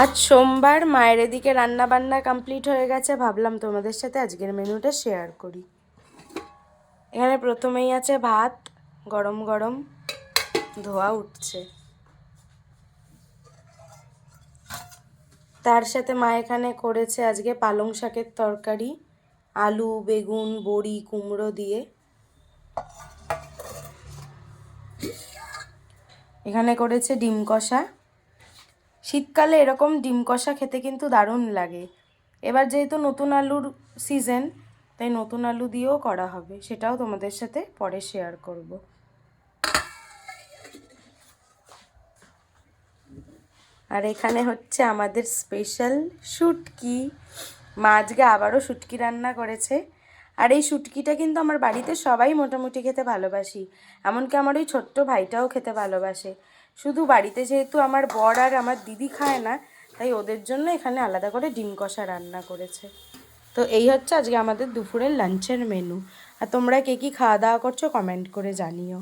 আজ সোমবার মায়ের এদিকে রান্না বান্না কমপ্লিট হয়ে গেছে। ভাবলাম তোমাদের সাথে আজকের মেনুটা শেয়ার করি। এখানে প্রথমেই আছে ভাত, গরম গরম, ধোয়া উঠছে। তার সাথে মা এখানে করেছে আজকে পালং শাকের তরকারি, আলু, বেগুন, বড়ি, কুমড়ো দিয়ে। এখানে করেছে ডিম কষা। শীতকালে এরকম ডিম কষা খেতে কিন্তু দারুণ লাগে। এবার যেহেতু নতুন আলুর সিজন তাই নতুন আলু দিয়েও করা হবে। সেটাও তোমাদের সাথে পরে শেয়ার করব। আর এখানে হচ্ছে আমাদের স্পেশাল শুটকি। মা আজকে আবারও শুটকি রান্না করেছে। আর এই শুটকিটা কিন্তু আমার বাড়িতে সবাই মোটামুটি খেতে ভালোবাসি। এমনকি আমার ওই ছোট্ট ভাইটাও খেতে ভালোবাসে। শুধু বাড়িতে যেহেতু আমার বর আর আমার দিদি খায় না, তাই ওদের জন্য এখানে আলাদা করে ডিম কষা রান্না করেছে। তো এই হচ্ছে আজকে আমাদের দুপুরের লাঞ্চের মেনু আর তোমরা কে কী খাওয়া দাওয়া করছ কমেন্ট করে জানিও।